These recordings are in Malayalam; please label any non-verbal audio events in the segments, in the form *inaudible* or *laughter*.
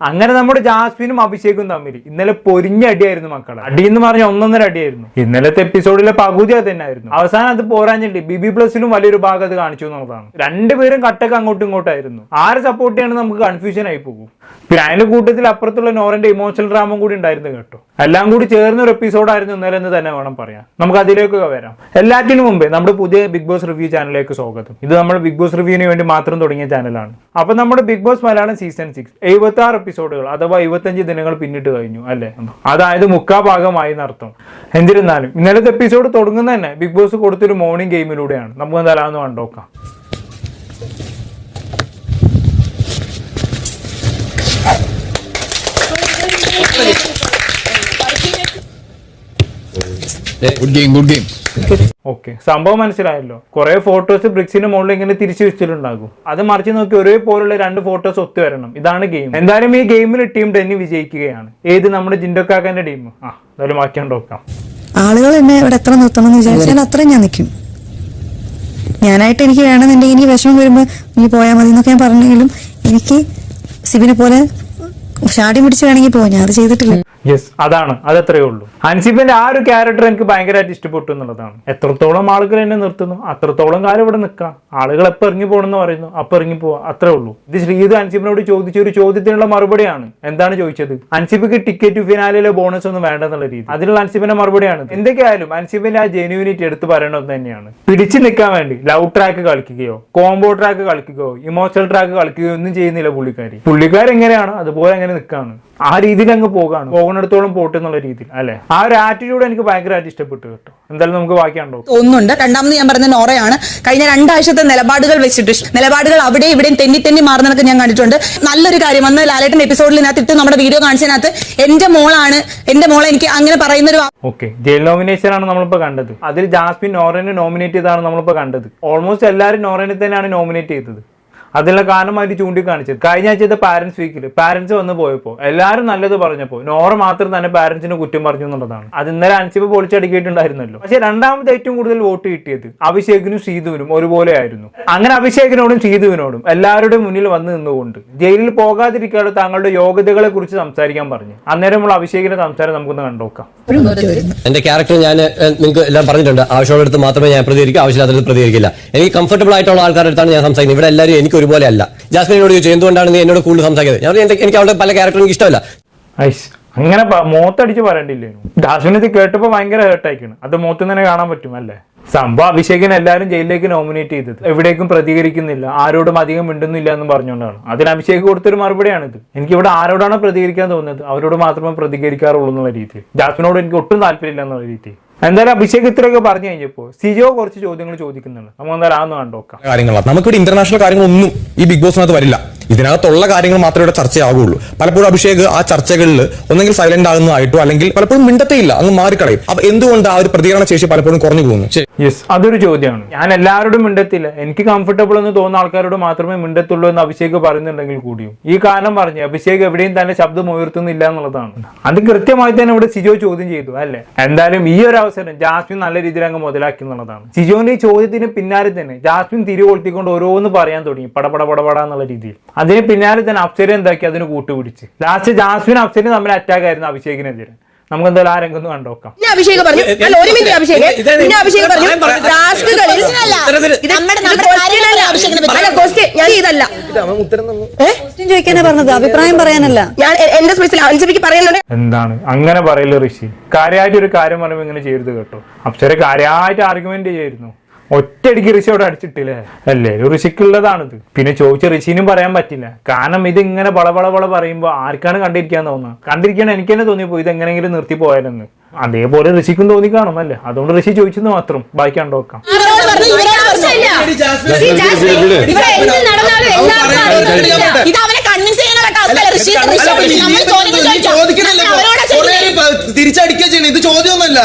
അങ്ങനെ നമ്മുടെ ജാസ്മിനും അഭിഷേകും തമ്മിൽ ഇന്നലെ പൊരിഞ്ഞ അടിയായിരുന്നു മക്കളെ. അടി എന്ന് പറഞ്ഞ ഒന്നൊന്നര അടിയായിരുന്നു. ഇന്നലത്തെ എപ്പിസോഡിലെ പകുതി അത് തന്നെയായിരുന്നു. അവസാനം അത് പോരാഞ്ഞിട്ട് ബിബി പ്ലസിലും വലിയൊരു ഭാഗം അത് കാണിച്ചു എന്നുള്ളതാണ്. രണ്ടുപേരും കട്ടൊക്കെ അങ്ങോട്ടും ഇങ്ങോട്ടായിരുന്നു ആരെ സപ്പോർട്ട് ചെയ്യണമെന്ന് നമുക്ക് കൺഫ്യൂഷൻ ആയി പോകും. പിന്നെ അതിന്റെ കൂട്ടത്തിൽ അപ്പുറത്തുള്ള നോറിന്റെ ഇമോഷണൽ ഡ്രാമം കൂടി ഉണ്ടായിരുന്നു കേട്ടോ. എല്ലാം കൂടി ചേർന്ന ഒരു എപ്പിസോഡായിരുന്നു ഇന്നലെ എന്ന് തന്നെ വേണം പറയാൻ. നമുക്ക് അതിലേക്കൊക്കെ വരാം. എല്ലാറ്റിനും മുമ്പേ നമ്മുടെ പുതിയ ബിഗ് ബോസ് റിവ്യൂ ചാനലിലേക്ക് സ്വാഗതം. ഇത് നമ്മൾ ബിഗ് ബോസ് റിവ്യൂവിന് വേണ്ടി മാത്രം തുടങ്ങിയ ചാനലാണ് അപ്പൊ നമ്മുടെ Bigg Boss Malayalam season six എഴുപത്തി ആറ് എപ്പിസോഡുകൾ അഥവാ എഴുപത്തഞ്ച് ദിനങ്ങൾ പിന്നിട്ട് കഴിഞ്ഞു അല്ലേ? അതായത് മുക്കാ ഭാഗമായി എന്നർത്ഥം. എന്നിരുന്നാലും ഇന്നലത്തെ എപ്പിസോഡ് തുടങ്ങുന്ന തന്നെ ബിഗ് ബോസ് കൊടുത്തൊരു മോർണിംഗ് ഗെയിമിലൂടെയാണ് നമുക്ക് എന്തായാലും കണ്ടോക്കാം. Good game good game okay സംഭവം മനസ്സിലായല്ലോ. കുറെ ഫോട്ടോസ് ബ്രിക്സിന്റെ മുകളിൽ ഇങ്ങനെ തിരിച്ചു വെച്ചിട്ടുണ്ടാകും. അത് മറിച്ച് നോക്കി ഒരേപോലുള്ള രണ്ട് ഫോട്ടോസ് ഒത്തു വരണം. ഇതാണ് ഗെയിം എന്തായാലും ഈ ഗെയിമിൽ ടീം ടെന്നി വിജയിക്കുകയാണ്. ഏത് നമ്മുടെ ജിൻഡോക്കാക്കന്റെ ടീം ആ എന്തായാലും മാറ്റി നോക്കാം. ആളുകൾ എന്നെ ഇവിടെ എത്ര നിർത്തണം എന്ന് വിചാരിച്ചാൽ അത്രയും ഞാൻ നിൽക്കും. ഞാനായിട്ട് എനിക്ക് വേണമെന്നുണ്ടെങ്കിൽ ഇനി വിഷമം വരുമ്പോൾ നീ പോയാൽ മതി എന്നൊക്കെ ഞാൻ പറഞ്ഞെങ്കിലും എനിക്ക് സിബിനെ പോലെ ഷാടി പിടിച്ച് വേണമെങ്കിൽ ഞാൻ അത് ചെയ്തിട്ടില്ല. യെസ് അതാണ്. അതത്രേ ഉള്ളൂ. അൻസിബിന്റെ ആ ഒരു ക്യാരക്ടർ എനിക്ക് ഭയങ്കരമായിട്ട് ഇഷ്ടപ്പെട്ടു എന്നുള്ളതാണ്. എത്രത്തോളം ആളുകൾ എന്നെ നിർത്തുന്നു അത്രത്തോളം കാലം ഇവിടെ നിൽക്കാം. ആളുകൾ എപ്പോൾ ഇറങ്ങി പോകണമെന്ന് പറയുന്നു അപ്പൊ ഇറങ്ങി പോവാ. അത്രേ ഉള്ളൂ. ഇത് ശ്രീത് അൻസിബിനോട് ചോദിച്ച ഒരു ചോദ്യത്തിനുള്ള മറുപടിയാണ്. എന്താണ് ചോദിച്ചത്? അൻസിബിക്ക് ടിക്കറ്റ് ഫിനാലിലെ ബോണസ് ഒന്നും വേണ്ടെന്നുള്ള രീതി. അതിനുള്ള അൻസിബിന്റെ മറുപടിയാണ് എന്തൊക്കെയായാലും അൻസിബിന്റെ ആ ജെന്യൂനിറ്റി എടുത്ത് പറയണമെന്ന് തന്നെയാണ്. പിടിച്ചു നിൽക്കാൻ വേണ്ടി ലവ് ട്രാക്ക് കളിക്കുകയോ കോംബോ ട്രാക്ക് കളിക്കുകയോ ഇമോഷണൽ ട്രാക്ക് കളിക്കുകയോ ഒന്നും ചെയ്യുന്നില്ല പുള്ളിക്കാരി. പുള്ളിക്കാരെങ്ങനെയാണ്? അതുപോലെ അങ്ങനെ നിൽക്കാണ് ആ രീതിയിൽ അങ്ങ് പോകാണ്. പോകുന്നിടത്തോളം പോട്ട് എന്നുള്ള രീതിയിൽ അല്ലെ? ആ ഒരു ആറ്റിറ്റ്യൂഡ് എനിക്ക് ഭയങ്കരമായിട്ട് ഇഷ്ടപ്പെട്ടു കേട്ടോ. എന്തായാലും നമുക്ക് ബാക്കിയാണ്ടോ ഒന്നുണ്ട്. രണ്ടാമത് ഞാൻ പറഞ്ഞ നോറയാണ്. കഴിഞ്ഞ രണ്ടാഴ്ചത്തെ നിലപാടുകൾ വെച്ചിട്ട് നിലപാടുകൾ അവിടെ ഇവിടെയും തെന്നി തെന്നി മാറുന്നതൊക്കെ ഞാൻ കണ്ടിട്ടുണ്ട്. നല്ലൊരു കാര്യം. അന്ന് ലാലേട്ടൻ എപ്പിസോഡിൽ ഇട്ട് നമ്മുടെ വീഡിയോ കാണിച്ചതിനകത്ത് എന്റെ മോളാണ് എന്റെ മോളെ എനിക്ക് അങ്ങനെ പറയുന്ന ഒരു ഓക്കെ. ജയിൽ നോമിനേഷൻ ആണ് നമ്മളിപ്പോ കണ്ടത്. അതിൽ ജാസ്മിൻ നോറനെ നോമിനേറ്റ് ചെയ്താണ് നമ്മളിപ്പോ കണ്ടത്. ഓൾമോസ്റ്റ് എല്ലാവരും നോറനെ തന്നെയാണ് നോമിനേറ്റ് ചെയ്തത്. അതിനുള്ള കാരണമായിട്ട് ചൂണ്ടിക്കാണിച്ചത്. കഴിഞ്ഞ ആഴ്ചത്തെ പാരന്റ്സ് വീക്കിൽ പാരന്റ്സ് വന്ന് പോയപ്പോൾ എല്ലാവരും നല്ലത് പറഞ്ഞപ്പോൾ നോറ മാത്രം തന്നെ പാരന്റ്സിന് കുറ്റം പറഞ്ഞു എന്നുള്ളതാണ്. അത് ഇന്നലെ അൻസിബ് പൊളിച്ചടുക്കിയിട്ടുണ്ടായിരുന്നല്ലോ. പക്ഷെ രണ്ടാമത് ഏറ്റവും കൂടുതൽ വോട്ട് കിട്ടിയത് അഭിഷേകിനും സീതുവിനും ഒരുപോലെ ആയിരുന്നു. അങ്ങനെ അഭിഷേകിനോടും സീതുവിനോടും എല്ലാവരുടെയും മുന്നിൽ വന്ന് നിന്നുകൊണ്ട് ജയിലിൽ പോകാതിരിക്കാതെ താങ്കളുടെ യോഗ്യതകളെ കുറിച്ച് സംസാരിക്കാൻ പറഞ്ഞു. അന്നേരമുള്ള അഭിഷേകിന്റെ സംസാരം നമുക്കൊന്ന് കണ്ടോക്കാം എന്റെ ക്യാരക്ടർ ഞാൻ നിങ്ങൾക്ക് എല്ലാം പറഞ്ഞിട്ടുണ്ട്. ആവശ്യമുള്ളടുത്ത് മാത്രമേ ഞാൻ പ്രതികരിക്കൂ ആവശ്യമില്ലാത്ത പ്രതികരിക്കില്ല. എനിക്ക് കംഫർട്ടബിൾ ആയിട്ടുള്ള ആൾക്കാരുടെ അടുത്താണ് ഞാൻ സംസാരിക്കുന്നത്. ഇവിടെ എല്ലാവരും എനിക്ക് ഒരുപോലെ അല്ല ജാസ്മിനോട് ചോദിച്ചു എന്തുകൊണ്ടാണ് നീ എന്നോട് കൂടുതൽ സംസാരിക്കുന്നത്? ഞാൻ പറഞ്ഞു, എനിക്ക് അവളുടെ പല ക്യാരക്ടറും എനിക്ക് ഇഷ്ടമല്ല അങ്ങനെ പ- മോത്തടിച്ച് പറയണ്ടില്ലേ? ദാസുവിന് ഇത് കേട്ടപ്പോ ഭയങ്കര ഹേർട്ടായിക്കാണ് അത് മോത്ത് തന്നെ കാണാൻ പറ്റും അല്ലേ? സംഭവം അഭിഷേകിനെ എല്ലാവരും ജയിലിലേക്ക് നോമിനേറ്റ് ചെയ്തത്. എവിടേക്കും പ്രതികരിക്കുന്നില്ല. ആരോടും അധികം മിണ്ടുന്നില്ല എന്ന് പറഞ്ഞുകൊണ്ടാണ്. അതിന് അഭിഷേക് കൊടുത്തൊരു ഇത്. എനിക്ക് ഇവിടെ ആരോടാണ് പ്രതികരിക്കാൻ തോന്നുന്നത് അവരോട് മാത്രമേ പ്രതികരിക്കാറുള്ളൂ എന്നുള്ള രീതിയിൽ. ജാസ്മിനോട് എനിക്ക് ഒട്ടും താല്പര്യമില്ല എന്നുള്ള രീതിയിൽ. എന്തായാലും അഭിഷേക് ഇത്രയൊക്കെ പറഞ്ഞു കഴിഞ്ഞപ്പോൾ സിജോ കുറച്ച് ചോദ്യങ്ങൾ ചോദിക്കുന്നുണ്ട്. നമുക്ക് എന്തായാലും അതൊന്ന് കണ്ടോക്കാം. കാര്യങ്ങളാണ് നമുക്കിവിടെ ഇന്റർനാഷണൽ കാര്യങ്ങളൊന്നും ഈ ബിഗ് ബോസിനകത്ത് വരില്ല. ഇതിനകത്തുള്ള കാര്യങ്ങൾ മാത്രമേ ഇവിടെ ചർച്ചയാകുള്ളൂ പലപ്പോഴും അഭിഷേക് ആ ചർച്ചകളിൽ ഒന്നെങ്കിൽ സൈലന്റ് ആകുന്നതായിട്ടോ അല്ലെങ്കിൽ പലപ്പോഴും മിണ്ടത്തേയില്ല അങ്ങ് മാറിക്കളയും. അപ്പൊ എന്തുകൊണ്ട് ആ ഒരു പ്രതികരണ ശേഷി പലപ്പോഴും കുറഞ്ഞു പോകുന്നു? യെസ് അതൊരു ചോദ്യമാണ്. ഞാൻ എല്ലാവരോടും മിണ്ടത്തില്ല. എനിക്ക് കംഫർട്ടബിൾ എന്ന് തോന്നുന്ന ആൾക്കാരോട് മാത്രമേ മിണ്ടത്തുള്ളൂ എന്ന് അഭിഷേക് പറയുന്നുണ്ടെങ്കിൽ കൂടിയും. ഈ കാരണം പറഞ്ഞ് അഭിഷേക് എവിടെയും തന്നെ ശബ്ദം ഉയർത്തുന്നില്ല എന്നുള്ളതാണ്. അത് കൃത്യമായി തന്നെ ഇവിടെ സിജോ ചോദ്യം ചെയ്തു അല്ലെ? എന്തായാലും ഈ ഒരു അവസരം ജാസ്മിൻ നല്ല രീതിയിൽ അങ്ങ് മുതലാക്കി എന്നുള്ളതാണ്. സിജോന്റെ ഈ ചോദ്യത്തിന് പിന്നാലെ തന്നെ ജാസ്മിൻ തിരികൊളുത്തിക്കൊണ്ട് ഓരോന്ന് പറയാൻ തുടങ്ങി. പടപട പടപട എന്നുള്ള രീതിയിൽ. അതിന് പിന്നാലെ തന്നെ അപ്സര എന്താക്കി? അതിന് കൂട്ടുപിടിച്ച്. ലാസ്റ്റ് ജാസ്മിൻ അപ്സരയും തമ്മിൽ അറ്റാക്ക് ആയിരുന്നു അഭിഷേകിനെതിരെ. നമുക്ക് എന്തായാലും ആ രംഗം കണ്ടോക്കാം അഭിഷേക് പറഞ്ഞു. അല്ല ഒരു മിനിറ്റ് അഭിഷേക്. പിന്നെ അഭിഷേക് പറഞ്ഞു. ടാസ്കുകളിൽ ഞാൻ ഇതല്ല. ചോദിക്കാനാ പറഞ്ഞത്? അഭിപ്രായം പറയാനല്ല. ഞാൻ എന്റെ പറയാനുണ്ട്. എന്താണ്? അങ്ങനെ പറയൽ ഋഷി. കാര്യമായിട്ട് ഒരു കാര്യം പറയുമ്പോൾ ഇങ്ങനെ ചെയ്യരുത് കേട്ടോ. അപ്സര കാര്യമായിട്ട് ആർഗ്യുമെന്റ് ചെയ്യായിരുന്നു. ഒറ്റയടിക്ക് ഋഷി അവിടെ അടിച്ചിട്ടില്ലേ? അല്ലേ? ഒരു ഋഷിക്കുള്ളതാണിത്. പിന്നെ ചോദിച്ച ഋഷിനും പറയാൻ പറ്റില്ല. കാരണം ഇത് ഇങ്ങനെ വളവള വള പറയുമ്പോൾ ആർക്കാണ് കണ്ടിരിക്കാൻ തോന്നുന്നത് കണ്ടിരിക്കാൻ എനിക്ക് തന്നെ തോന്നിപ്പോ ഇത് എങ്ങനെയെങ്കിലും നിർത്തി പോയാലെന്ന്. അതേപോലെ ഋഷിക്കും തോന്നി കാണും അല്ലേ? അതുകൊണ്ട് ഋഷി ചോദിച്ചെന്ന് മാത്രം. ബാക്കി കണ്ടോക്കാം. ഇത് അവനെ കൺവിൻസ്. തിരിച്ചടിക്കുക ചെയ്യണം. ഇത് ചോദ്യമൊന്നുമല്ല.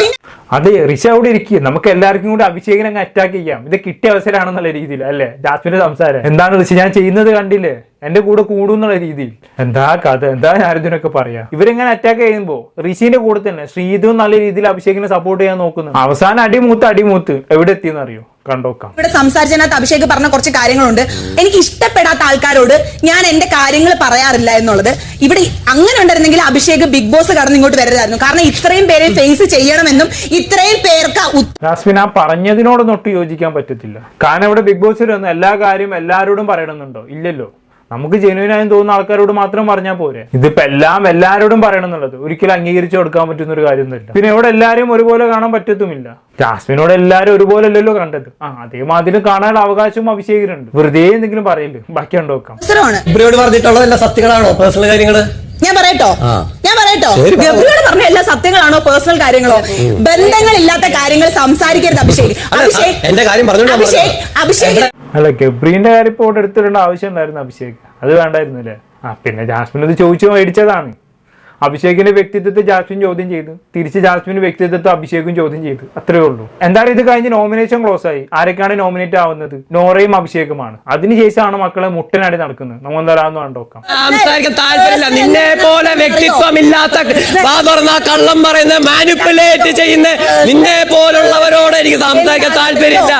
അതെ റിഷ അവിടെ ഇരിക്കുക നമുക്ക് എല്ലാവർക്കും കൂടി അഭിഷേകിനെ അങ്ങ് അറ്റാക്ക് ചെയ്യാം. ഇത് കിട്ടിയ അവസരമാണെന്നുള്ള രീതിയിൽ അല്ലെ? ജാസ്മിന്റെ സംസാരം. എന്താണ് ഋഷി ഞാൻ ചെയ്യുന്നത് കണ്ടില്ലേ? എന്റെ കൂടെ കൂടും എന്നുള്ള രീതിയിൽ. എന്താ കഥ? എന്താ ഞാനിതിനൊക്കെ പറയാ? ഇവരിങ്ങനെ അറ്റാക്ക് ചെയ്യുമ്പോൾ ഋഷിന്റെ കൂടെ തന്നെ ശ്രീതു നല്ല രീതിയിൽ അഭിഷേകിനെ സപ്പോർട്ട് ചെയ്യാൻ നോക്കുന്നു. അവസാനം അടിമൂത്ത് അടിമൂത്ത്. എവിടെ എത്തിയെന്ന് അറിയോ? കണ്ടോക്കാം ഇവിടെ സംസാരിച്ചതിനകത്ത് അഭിഷേക് പറഞ്ഞ കുറച്ച് കാര്യങ്ങളുണ്ട്. എനിക്ക് ഇഷ്ടപ്പെടാത്ത ആൾക്കാരോട് ഞാൻ എന്റെ കാര്യങ്ങൾ പറയാറില്ല എന്നുള്ളത്. ഇവിടെ അങ്ങനെ ഉണ്ടായിരുന്നെങ്കിൽ അഭിഷേക് ബിഗ് ബോസ് കടന്ന് ഇങ്ങോട്ട് വരരുതായിരുന്നു. കാരണം ഇത്രയും പേരെ ഫേസ് ചെയ്യണമെന്നും ഇത്രയും പേർക്ക് ജാസ്മിൻ ആ പറഞ്ഞതിനോടൊന്നും ഒട്ടും യോജിക്കാൻ പറ്റത്തില്ല. കാരണം ഇവിടെ ബിഗ് ബോസിൽ ഒന്നും എല്ലാ കാര്യം എല്ലാവരോടും പറയണമെന്നുണ്ടോ? ഇല്ലല്ലോ. നമുക്ക് ജെനുവിനായും തോന്നുന്ന ആൾക്കാരോട് മാത്രം പറഞ്ഞാൽ പോരെ. ഇതിപ്പോ എല്ലാം എല്ലാവരോടും പറയണം എന്നുള്ളത് ഒരിക്കലും അംഗീകരിച്ചു കൊടുക്കാൻ പറ്റുന്ന ഒരു കാര്യമൊന്നുമില്ല. പിന്നെ ഇവിടെ എല്ലാവരെയും ഒരുപോലെ കാണാൻ പറ്റത്തുമില്ല. ജാസ്മിനോട് എല്ലാവരും ഒരുപോലെ അല്ലല്ലോ കണ്ടത്. ആ അതേമാതിരി കാണാനുള്ള അവകാശവും അഭിഷേകിനുണ്ട്. വെറുതെ എന്തെങ്കിലും പറയല്ലേ. ബാക്കി കണ്ടോക്കാം നോക്കാം. പറഞ്ഞിട്ടുള്ളതെല്ലാം സത്യങ്ങളാണോ? പേഴ്സണൽ കാര്യങ്ങൾ? ഞാൻ പറയട്ടോ. പറ. ഗബ്രിയോട് പറഞ്ഞ എല്ലാ സത്യങ്ങളാണോ? പേഴ്സണൽ കാര്യങ്ങളോ? ബന്ധങ്ങളില്ലാത്ത കാര്യങ്ങൾ സംസാരിക്കരുത് അഭിഷേക്. അഭിഷേക് എന്റെ കാര്യം അഭിഷേക് അഭിഷേക്. അല്ല ഗബ്രീന്റെ കാര്യം ഇപ്പോൾ എടുത്തിട്ടുള്ള എടുത്തിടേണ്ട ആവശ്യം ഉണ്ടായിരുന്നു അഭിഷേക്? അത് വേണ്ടായിരുന്നു അല്ലേ ആ പിന്നെ ജാസ്മിൻ അത് ചോദിച്ചു മേടിച്ചതാണ്. അഭിഷേകിന്റെ വ്യക്തിത്വത്തെ ജാസ്മിൻ ചോദ്യം ചെയ്തു. തിരിച്ച് ജാസ്മിന്റെ വ്യക്തിത്വത്തെ അഭിഷേകും ചോദ്യം ചെയ്തു. അത്രേ ഉള്ളൂ. എന്തായാലും ഇത് കഴിഞ്ഞ് നോമിനേഷൻ ക്ലോസ് ആയി. ആരൊക്കെയാണ് നോമിനേറ്റ് ആവുന്നത്? നോറയും അഭിഷേകുമാണ്. അതിനുശേഷമാണ് മക്കളെ മുട്ടനടി നടക്കുന്നത്. നമ്മൾ എന്തായാലും കണ്ടോക്കാം. നിന്നെ പോലെ വ്യക്തിത്വമില്ലാത്ത കള്ളം പറയുന്ന മാനിപ്പുലേറ്റ് ചെയ്യുന്ന നിന്നെ പോലുള്ളവരോട് എനിക്ക് സംസാരിക്കാൻ താല്പര്യമില്ല.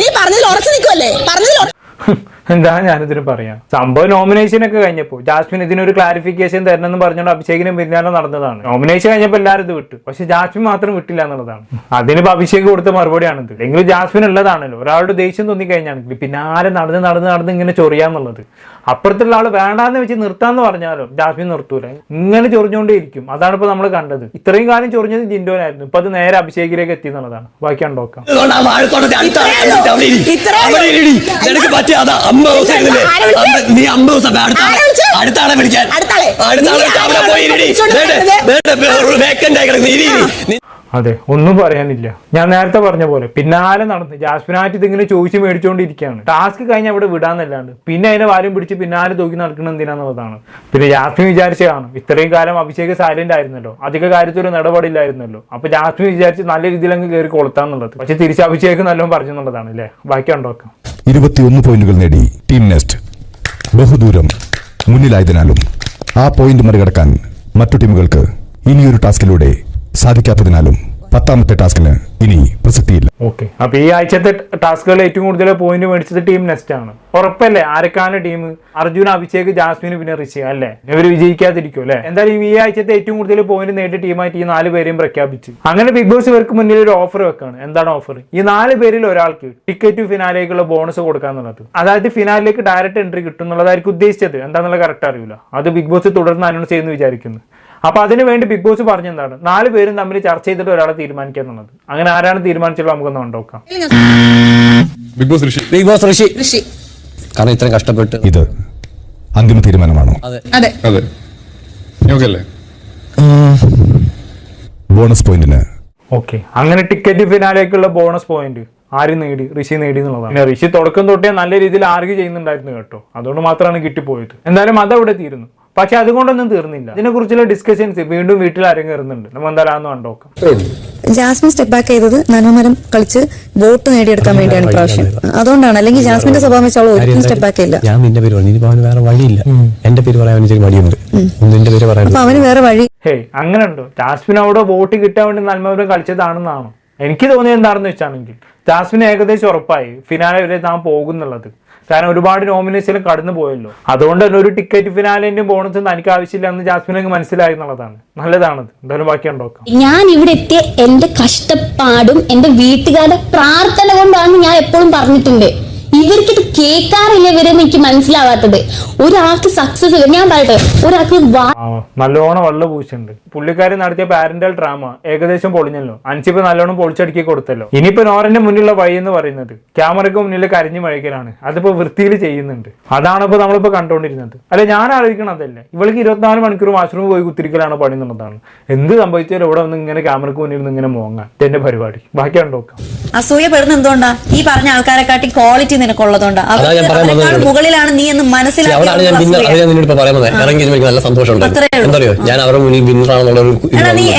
നീ പറഞ്ഞതിൽ ഉറച്ചു നിൽക്കുമല്ലേ പറഞ്ഞതിൽ *laughs* എന്താ ഞാനിതിന് പറയാം? സംഭവം നോമിനേഷൻ ഒക്കെ കഴിഞ്ഞപ്പോൾ ജാസ്മിൻ ഇതിനൊരു ക്ലാരിഫിക്കേഷൻ തരണമെന്ന് പറഞ്ഞുകൊണ്ട് അഭിഷേകിനും പിന്നാലെ നടന്നതാണ്. നോമിനേഷൻ കഴിഞ്ഞപ്പോൾ എല്ലാവരും ഇത് വിട്ടു. പക്ഷെ ജാസ്മിൻ മാത്രം വിട്ടില്ല എന്നുള്ളതാണ്. അതിനിപ്പോ അഭിഷേക് കൊടുത്ത മറുപടിയാണിത്. എങ്കിലും ജാസ്മിൻ ഉള്ളതാണല്ലോ. ഒരാളുടെ ദേഷ്യം തോന്നി കഴിഞ്ഞാണെങ്കിൽ പിന്നാലെ നടന്ന് നടന്ന് നടന്ന് ഇങ്ങനെ ചൊറിയാന്നുള്ളത്? അപ്പുറത്തുള്ള ആൾ വേണ്ടാന്ന് വെച്ച് നിർത്താന്ന് പറഞ്ഞാലും ജാസ്മിൻ നിർത്തൂല. ഇങ്ങനെ ചൊറിഞ്ഞുകൊണ്ടേയിരിക്കും അതാണ് ഇപ്പൊ നമ്മൾ കണ്ടത്. ഇത്രയും കാലം ചൊറിഞ്ഞത് ജിൻഡോനായിരുന്നു. ഇപ്പൊ അത് നേരെ അഭിഷേകിലേക്ക് എത്തി എന്നുള്ളതാണ്. ബാക്കി കണ്ടോക്കാം? അമ്പ- നീ അമ്പത് ദിവസം അടുത്ത ആളെ ആരെ വിളിച്ചേ? അടുത്ത ആളെ വിളിക്കാൻ. പോയി അതെ ഒന്നും പറയാനില്ല. ഞാൻ നേരത്തെ പറഞ്ഞ പോലെ പിന്നാലെ നടന്ന് ജാസ്മിനായിട്ട് ഇതിങ്ങനെ ചോദിച്ചു മേടിച്ചുകൊണ്ടിരിക്കുകയാണ് ടാസ്ക് കഴിഞ്ഞ് അവിടെ വിടാന്നല്ലാണ്ട് പിന്നെ അതിനെ വാരും പിടിച്ച് പിന്നാലെ തൂക്കി നടക്കണം എന്തിനാന്നുള്ളതാണ്. പിന്നെ ജാസ്മിൻ വിചാരിച്ചതാണ് ഇത്രയും കാലം അഭിഷേക് സൈലന്റ് ആയിരുന്നല്ലോ അധിക കാര്യത്തിൽ ഒരു നടപടിയില്ലായിരുന്നല്ലോ. അപ്പൊ ജാസ്മിൻ വിചാരിച്ച് നല്ല രീതിയിൽ അങ്ങ് കയറി കൊളുത്താന്നുള്ളത്. പക്ഷെ തിരിച്ച് അഭിഷേക് നല്ലോണം പറഞ്ഞെന്നുള്ളതാണ് അല്ലേ? ബാക്കി ഉണ്ടോക്കാം ഇരുപത്തിയൊന്ന് പോയിന്റുകൾ നേടി ടീം നെസ്റ്റ് ബഹുദൂരം മുന്നിലായതിനാലും ആ പോയിന്റ് മറികടക്കാൻ മറ്റു ടീമുകൾക്ക് ഇനിയൊരു ടാസ്കിലൂടെ സാധിക്കാത്തതിനാലും പത്താമത്തെ ടാസ്കിന് ഇനി പ്രസക്തിയില്ല. ഓക്കെ. അപ്പൊ ഈ ആഴ്ചത്തെ ടാസ്കുകൾ ഏറ്റവും കൂടുതൽ പോയിന്റ് മേടിച്ചത് ടീം നെസ്റ്റ് ആണ്. ഉറപ്പല്ലേ? ആരൊക്കെയാണ് ടീം? അർജുൻ അഭിഷേക് ജാസ്മിൻ പിന്നെ ഋഷി അല്ലേ? ഇവർ വിജയിക്കാതിരിക്കും അല്ലേ? എന്തായാലും ഈ ആഴ്ചത്തെ ഏറ്റവും കൂടുതൽ പോയിന്റ് നേടിയ ടീമായിട്ട് ഈ നാല് പേരെയും പ്രഖ്യാപിച്ചു. അങ്ങനെ ബിഗ് ബോസ് ഇവർക്ക് മുന്നിൽ ഒരു ഓഫർ വെക്കാണ്. എന്താണ് ഓഫർ ഈ നാല് പേരിൽ ഒരാൾക്ക് ടിക്കറ്റ് ഫിനാലേക്കുള്ള ബോണസ് കൊടുക്കാന്നുള്ളത്. അതായത് ഫിനാലിലേക്ക് ഡയറക്റ്റ് എൻട്രി കിട്ടും എന്നുള്ളതായിരിക്കും ഉദ്ദേശിച്ചത്. എന്താണെന്നുള്ള കറക്റ്റ് അറിയില്ല. അത് ബിഗ് ബോസ് തുടർന്ന് അനൗൺസ് ചെയ്യുന്നു വിചാരിക്കുന്നു. അപ്പൊ അതിനു വേണ്ടി ബിഗ് ബോസ് പറഞ്ഞെന്താണ്? നാല് പേരും തമ്മിൽ ചർച്ച ചെയ്തിട്ട് ഒരാളെ തീരുമാനിക്കുക എന്നുള്ളത് അങ്ങനെ ആരാണ് തീരുമാനിച്ചുള്ള നമുക്കൊന്ന് നോക്കാം Bigg Boss Rishi. Bigg Boss Rishi. Rishi. കാരണം ഇത്രയും കഷ്ടപ്പെട്ട്. ഇത് അന്തിമ തീരുമാനമാണോ? അതെ. അതെ. അതെ. ഓക്കെ ബോണസ് പോയിന്റിന് ഓക്കെ അങ്ങനെ ടിക്കറ്റ് ഫിനാലേക്കുള്ള ബോണസ് പോയിന്റ് ആര് നേടി? ഋഷി നേടി എന്നുള്ളതാണ്. പിന്നെ ഋഷി തുടക്കം തൊട്ടേ നല്ല രീതിയിൽ ആർഗ്യ ചെയ്യുന്നുണ്ടായിരുന്നു കേട്ടോ. അതുകൊണ്ട് മാത്രമാണ് കിട്ടിപ്പോയത്. എന്തായാലും അതവിടെ തീരുന്നു. പക്ഷെ അതുകൊണ്ടൊന്നും തീർന്നില്ല. ഇതിനെക്കുറിച്ചുള്ള ഡിസ്കഷൻസ് വീണ്ടും വീട്ടിൽ അരങ്ങേറുന്നുണ്ട് നമ്മൾ എന്തായാലും കണ്ടോക്കാം. ജാസ്മിൻ സ്റ്റെപ്പ് ബാക്ക് ചെയ്തത് നനുമരം കളിച്ച് വോട്ട് നേടിയെടുക്കാൻ വേണ്ടിയാണ് ഇപ്രാവശ്യം. അതുകൊണ്ടാണ്. അല്ലെങ്കിൽ ജാസ്മിന്റെ സ്വഭാവം വെച്ച് അവൾ ഒരിക്കലും സ്റ്റെപ്പ് ബാക്ക് ഇല്ല ഞാൻ നിന്റെ പേര് പറഞ്ഞു. ഇനിയിപ്പോ അവന് വേറെ വഴിയില്ല. എന്റെ പേര് പറയാൻ എനിക്ക് മടിയുണ്ട്. നിന്റെ പേര് പറയാൻ അവന് വേറെ വഴി ഹേ അങ്ങനെ ഉണ്ടോ ജാസ്മിൻ അവിടെ വോട്ട് കിട്ടാൻ വേണ്ടി നന്മപുരം കളിച്ചതാണെന്നാണോ? എനിക്ക് തോന്നിയത് എന്താണെന്ന് വെച്ചാണെങ്കിൽ ജാസ്മിൻ ഏകദേശം ഉറപ്പായി. ഫിനാലെ വരെ താൻ പോകുന്നുള്ളത്. കാരണം ഒരുപാട് നോമിനേഷനിൽ കടന്നു പോയല്ലോ. അതുകൊണ്ട് തന്നെ ഒരു ടിക്കറ്റ് ഫിനാലിന്റെയും ബോണസും തനിക്ക് ആവശ്യമില്ല എന്ന് ജാസ്മിനൊക്കെ മനസ്സിലായി എന്നുള്ളതാണ്. നല്ലതാണത്. എന്തായാലും ബാക്കി ഞാൻ ഇവിടെ എത്തിയ എന്റെ കഷ്ടപ്പാടും എന്റെ വീട്ടുകാരുടെ പ്രാർത്ഥന കൊണ്ടാണ് ഞാൻ എപ്പോഴും പറഞ്ഞിട്ടുണ്ട്. ഇവർക്കിത് കേൾക്കാറില്ല ഇവരെന്ന് എനിക്ക് മനസ്സിലാവാത്തത്. ഒരാൾക്ക് സക്സസ് ഞാൻ പറയട്ടെ ഒരാൾക്ക് നല്ലോണം വെള്ള പൂച്ചുണ്ട് പുള്ളിക്കാരി നടത്തിയ പാരന്റൽ ഡ്രാമ ഏകദേശം പൊളിഞ്ഞല്ലോ. അൻസിപ്പ് നല്ലോണം പൊളിച്ചടുക്കി കൊടുത്തല്ലോ. ഇനിയിപ്പോ നോറിന്റെ മുന്നിലുള്ള വഴി എന്ന് പറയുന്നത് ക്യാമറയ്ക്ക് മുന്നിൽ കരഞ്ഞു മഴയ്ക്കലാണ്. അതിപ്പോ വൃത്തിയിൽ ചെയ്യുന്നുണ്ട്. അതാണ് ഇപ്പൊ നമ്മളിപ്പോ കണ്ടുകൊണ്ടിരുന്നത് അല്ലെ ഞാൻ ആലോചിക്കണം അതല്ല. ഇവൾക്ക് ഇരുപത്തിനാല് മണിക്കൂർ വാഷ്റൂം പോയി കുത്തിരിക്കലാണ് പണി എന്നുള്ളതാണ്. എന്ത് സംഭവിച്ചാലും ഇവിടെ വന്ന് ഇങ്ങനെ ക്യാമറയ്ക്ക് മുന്നിൽ നിന്ന് ഇങ്ങനെ മോങ്ങാൻ. എന്റെ പരിപാടി. ബാക്കിയാണ് നോക്കാം. അസൂയപ്പെടുന്ന എന്തുകൊണ്ടാ? ഈ പറഞ്ഞ ആൾക്കാരെക്കാട്ടി ക്വാളിറ്റി നിനക്കുള്ളതുകൊണ്ടാ. ഉള്ളതുകൊണ്ട് ഞാൻ പറയാൻ വന്നത്. മുകളിലാണ് നീ എന്ന് മനസ്സിലാക്കി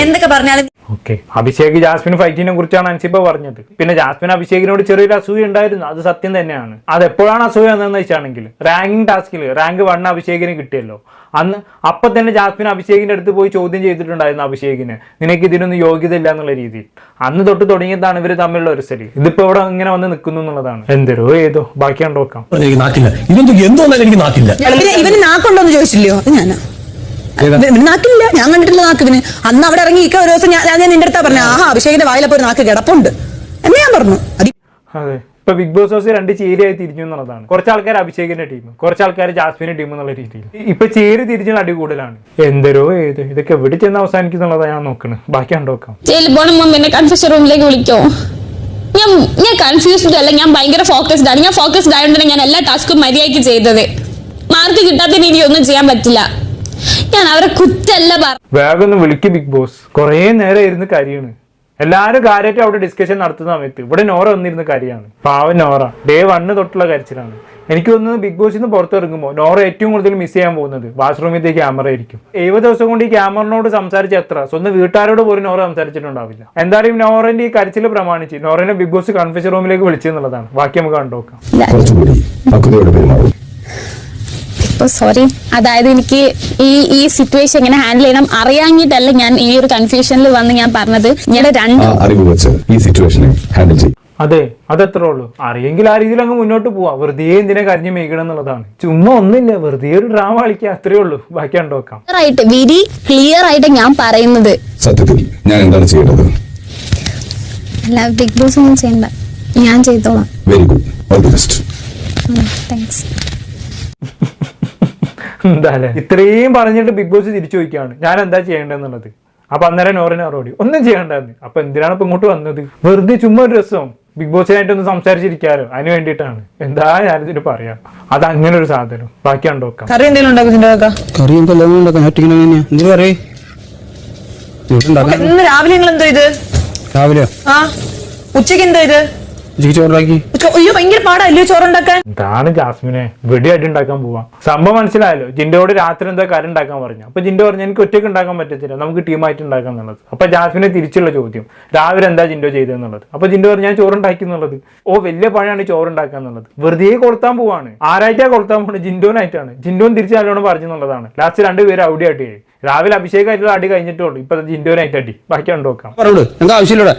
എന്തൊക്കെ പറഞ്ഞാലും ഓക്കെ. അഭിഷേക് ജാസ്മിൻ ഫൈറ്റിനെ കുറിച്ചാണ് അൻസിബ പറഞ്ഞത്. പിന്നെ ജാസ്മിൻ അഭിഷേകിനോട് ചെറിയൊരു അസൂയ ഉണ്ടായിരുന്നു. അത് സത്യം തന്നെയാണ്. അത് എപ്പോഴാണ് അസൂയ എന്നു വെച്ചാണെങ്കിൽ റാങ്കിങ് ടാസ്കിൽ റാങ്ക് വൺ അഭിഷേകിന് കിട്ടിയല്ലോ. അന്ന് അപ്പൊ തന്നെ ജാസ്മിൻ അഭിഷേകിന്റെ അടുത്ത് പോയി ചോദ്യം ചെയ്തിട്ടുണ്ടായിരുന്നു അഭിഷേകിന്. നിനക്ക് ഇതിനൊന്നും യോഗ്യത ഇല്ല എന്നുള്ള രീതിയിൽ. അന്ന് തൊട്ട് തുടങ്ങിയതാണ് ഇവർ തമ്മിലുള്ള ഒരു ശരി ഇതിപ്പോ ഇവിടെ ഇങ്ങനെ വന്ന് നിൽക്കുന്നു എന്നുള്ളതാണ്. എന്തരോ ഏതോ ബാക്കി കണ്ടോക്കാം എനിക്ക് നാക്കില്ല. ഇതെന്തോ എന്തോന്നാലും എനിക്ക് നാക്കില്ല? പിന്നെ ഇവന് നാക്കുണ്ടോന്ന് ചോദിച്ചില്ലയോ? അത് ഞാനാ ഇവന് ഇവന് നാക്കില്ല. ഞാൻ കണ്ടിട്ടില്ല നാക്ക് ഇവന്. അന്ന് അവിടെ ഇറങ്ങി ഇക്ക ഒരു ദിവസം ഞാൻ ഞാൻ നിന്റെ അടുത്താ പറഞ്ഞു ആഹാ അഭിഷേകിന്റെ വായിലപ്പോ ഒരു നാക്ക് കിടപ്പുണ്ട്. എന്ന് ഞാൻ പറഞ്ഞു. അത് അതെ. ഇപ്പൊ ബിഗ് ബോസ് ഹൗസ് രണ്ട് ചേരിയായി തിരിഞ്ഞു എന്നുള്ളതാണ്. കുറച്ച് ആൾക്കാർ അഭിഷേകിന്റെ ടീം കുറച്ച് ആൾക്കാർ ജാസ്മിന്റെ ടീം എന്നുള്ള രീതിയിൽ. ഇപ്പൊ ചേരി തിരിഞ്ഞ അടി കൂടുതലാണ്. എന്തരോ ഏത് ഇതൊക്കെ എവിടെ ചെന്ന് അവസാനിക്കുന്നുള്ളതാണ് ഞാൻ നോക്കുന്നത് ബാക്കി കണ്ടോക്കാം ജയിലിൽ പോണ മുമ്പ് എന്നെ കൺഫ്യൂഷൻ റൂമിലേക്ക് വിളിക്കോ? ഞാൻ ഞാൻ കൺഫ്യൂസ്ഡ് അല്ല ഞാൻ ഭയങ്കര ഫോക്കസ്ഡ് ആണ്. ഞാൻ ഫോക്കസ്ഡ് ആയതുകൊണ്ടാണ് ഞാൻ എല്ലാ ടാസ്കും മര്യാദയ്ക്ക് ചെയ്തത്. മാർക്ക് കിട്ടാത്ത രീതി ഒന്നും ചെയ്യാൻ പറ്റില്ല. ഞാൻ അവരെ കുറ്റല്ല പറഞ്ഞു വേഗം ഒന്ന് വിളിക്ക് ബിഗ് ബോസ് കുറേ നേരം ഇരുന്ന് കരിയാണ്. എല്ലാവരും കാര്യമായിട്ട് അവിടെ ഡിസ്കഷൻ നടത്തുന്ന സമയത്ത് ഇവിടെ നോറ വന്നിരുന്ന കാര്യമാണ്. പാവം നോറ. ഡേ വണ്ണ് തൊട്ടുള്ള കരച്ചിലാണ്. എനിക്ക് തോന്നുന്നത് ബിഗ് ബോസിൽ നിന്ന് പുറത്തിറങ്ങുമ്പോൾ നോറ ഏറ്റവും കൂടുതൽ മിസ് ചെയ്യാൻ പോകുന്നത് വാഷ്റൂമിലത്തെ ക്യാമറ ആയിരിക്കും. എഴുപത് ദിവസം കൊണ്ട് ഈ ക്യാമറനോട് സംസാരിച്ച എത്ര? സ്വന്തം വീട്ടുകാരോട് പോലും നോറ സംസാരിച്ചിട്ടുണ്ടാവില്ല. എന്തായാലും നോറിന്റെ ഈ കരച്ചിൽ പ്രമാണിച്ച് നോറിനെ ബിഗ് ബോസ് കൺഫ്യൂഷൻ റൂമിലേക്ക് വിളിച്ചെന്നുള്ളതാണ്. ബാക്കി നമുക്ക് കണ്ടുനോക്കാം. ഇപ്പൊ സോറി അതായത് എനിക്ക് ഈ ഈ സിറ്റുവേഷൻ എങ്ങനെ ഹാൻഡിൽ ചെയ്യണം അറിയാഞ്ഞിട്ടല്ല ഞാൻ ഈ ഒരു കൺഫ്യൂഷനിൽ വന്ന് ഞാൻ പറഞ്ഞത്. ഞങ്ങളുടെ രണ്ട് അറിവ് വെച്ച് ഈ സിറ്റുവേഷനെ ഹാൻഡിൽ ചെയ്യും. അതെ അതത്രേ ഉള്ളൂ. അറിയെങ്കിൽ ആ രീതിയിൽ അങ്ങ് മുന്നോട്ട് പോവാ. വെറുതെ എന്തിനാ കരഞ്ഞു മേയ്ക്കണം എന്നുള്ളതാണ്. ചുമ്മാ ഒന്നില്ല വെറുതെ ഒരു ഡ്രാമ കളിക്കുക അത്രേ ഉള്ളൂ. ബാക്കി ക്ലിയർ ആയിട്ട് വെരി ക്ലിയർ ആയിട്ട് ഞാൻ പറയുന്നത്. സത്യത്തിൽ ഞാൻ എന്താണ് ചെയ്യേണ്ടത്? അല്ല ബിഗ് ബോസ് ഒന്നും ചെയ്യണ്ട. ഞാൻ ചെയ്തോളാം. Very good all the best thanks ഇത്രയും പറഞ്ഞിട്ട് ബിഗ് ബോസ് തിരിച്ചു ചോദിക്കുകയാണ്. ഞാൻ എന്താ ചെയ്യേണ്ടതെന്നുള്ളത്? അപ്പൊ അന്നേരം നോറിന് മറുപടി ഒന്നും ചെയ്യണ്ടായിരുന്നു അപ്പൊ എന്തിനാണ് ഇപ്പൊ ഇങ്ങോട്ട് വന്നത്? വെറുതെ ചുമ്മാ ഒരു രസം. ബിഗ് ബോസിനായിട്ട് ഒന്ന് സംസാരിച്ചിരിക്കാലോ. അതിന് വേണ്ടിയിട്ടാണ്. എന്താ ഞാനിതിന് പറയാം. അത് അങ്ങനെ ഒരു സാധനം. ബാക്കി ഉണ്ടോക്കാം കറി എന്തെങ്കിലും രാവിലെ ഉച്ചയ്ക്ക് എന്തോ ഇത് ചോറാക്കി അയ്യോ ഭയങ്കര പാടല്ലേ ചോറുണ്ടാക്കാൻ? എന്താണ് ജാസ്മിനെ വെടിയായിട്ട് ഉണ്ടാക്കാൻ പോവാ. സംഭവം മനസ്സിലായല്ലോ. ജിൻഡോട് രാത്രി എന്താ കാര്യം ഉണ്ടാക്കാൻ പറഞ്ഞു. അപ്പൊ ജിൻഡോ പറഞ്ഞു എനിക്ക് ഒറ്റയ്ക്ക് ഉണ്ടാക്കാൻ പറ്റത്തില്ല. നമുക്ക് ടീമായിട്ട് ഉണ്ടാക്കാം എന്നുള്ളത്. അപ്പൊ ജാസ്മിനെ തിരിച്ചുള്ള ചോദ്യം. രാവിലെ എന്താ ജിൻഡോ ചെയ്തെന്നുള്ളത് അപ്പൊ ജിൻഡോ പറഞ്ഞു ഞാൻ ചോറുണ്ടാക്കി എന്നുള്ളത്. ഓ വലിയ പഴയാണ് ചോറുണ്ടാക്കുക എന്നുള്ളത്. വെറുതെ കൊളുത്താൻ പോവാണ്. ആരായിട്ടാ കൊളുത്താൻ പോകുന്നത് ജിൻഡോനായിട്ടാണ്. ജിൻഡോൻ തിരിച്ച് നല്ലോണം പറഞ്ഞു എന്നുള്ളതാണ്. ലാസ്റ്റ് രണ്ടുപേരും അവിടെ ആയിട്ട് രാവിലെ അഭിഷേകമായിട്ടുള്ള അടി കഴിഞ്ഞിട്ടുള്ളൂ ഇപ്പൊ ജിൻഡോനായിട്ട് അടി. ബാക്കി പറയൂ എന്താ ആവശ്യമില്ല.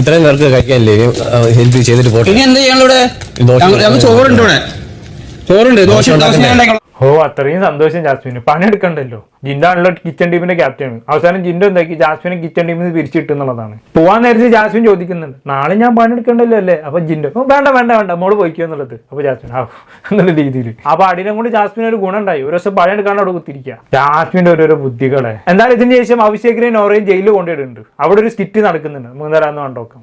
ഇത്രയും പേർക്ക് കഴിക്കാനില്ലേ ഹെൽപ്പ് ചെയ്തിട്ട് പോട്ടെ. ഇനി എന്ത് ചെയ്യണം ഇവിടെ ഞങ്ങൾ ചോറുണ്ട് ഇവിടെ. ചോറുണ്ട് ദോശ. ഓ അത്രയും സന്തോഷം ജാസ്മിന്. പണിയെടുക്കണ്ടല്ലോ ജിൻഡാണല്ലോ കിച്ചൺ ടീമിന്റെ ക്യാപ്റ്റൻ അവസാനം ജിൻഡോ എന്താക്കി? ജാസ്മിനെ കിച്ചൺ ടീമിൽ നിന്ന് പിരിച്ചിട്ടുന്നുള്ളതാണ് പോവാൻ നേരത്തെ ജാസ്മിൻ ചോദിക്കുന്നുണ്ട് നാളെ ഞാൻ പണിയെടുക്കണ്ടല്ലോ അല്ലേ? അപ്പൊ ജിൻഡോ വേണ്ട വേണ്ട വേണ്ട മോൾ പോയിക്കോ എന്നുള്ളത്. അപ്പൊ ജാസ്മിൻ ആ എന്നുള്ള രീതിയിൽ അപ്പൊ അടിനെ കൊണ്ട് ജാസ്മിന് ഒരു ഗുണം ഉണ്ടായി ഒരു ദിവസം പണിയെടുക്കാണ്ട് അവിടെ കുത്തിരിക്കുക ജാസ്മിന്റെ ഓരോരോ ബുദ്ധികളെ. എന്തായാലും ഇതിന് ശേഷം അഭിഷേകിനെ നോറയും ജയിലിൽ കൊണ്ടിടുന്നുണ്ട് അവിടെ ഒരു സ്കിറ്റ് നടക്കുന്നുണ്ട്. മൂന്നരാന്ന് കണ്ടോക്കാം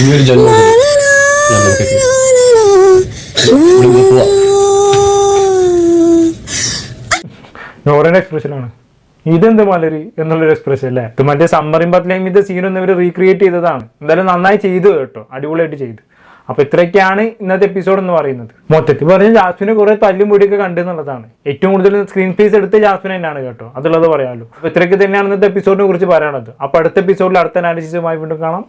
ഇനിയൊരു ജന്മം ഇതെന്ത് മലരി എന്നുള്ളൊരു എക്സ്പ്രഷൻ അല്ലേ? മറ്റേ സമ്മറിൻ പത്തിലേയും ഇത് സീനൊന്നും ഇവർ റീക്രിയേറ്റ് ചെയ്തതാണ്. എന്തായാലും നന്നായി ചെയ്തു കേട്ടോ. അടിപൊളിയായിട്ട് ചെയ്തു. അപ്പൊ ഇത്രയൊക്കെയാണ് ഇന്നത്തെ എപ്പിസോഡ് എന്ന് പറയുന്നത്. മൊത്തത്തിൽ പറഞ്ഞാൽ ജാസ്മിന് കുറെ തല്ലും പൊടിയൊക്കെ കണ്ടു എന്നുള്ളതാണ്. ഏറ്റവും കൂടുതൽ സ്ക്രീൻ ഫീസ് എടുത്ത് ജാസ്മിൻ തന്നെയാണ് കേട്ടോ. അതുള്ളത് പറയാമല്ലോ അപ്പൊ ഇത്രയൊക്കെ തന്നെയാണ് ഇന്നത്തെ എപ്പിസോഡിനെ കുറിച്ച് പറയാനുള്ളത്. അപ്പൊ അടുത്ത എപ്പിസോഡിൽ അടുത്ത അനാലിസിസുമായി വീണ്ടും കാണാം.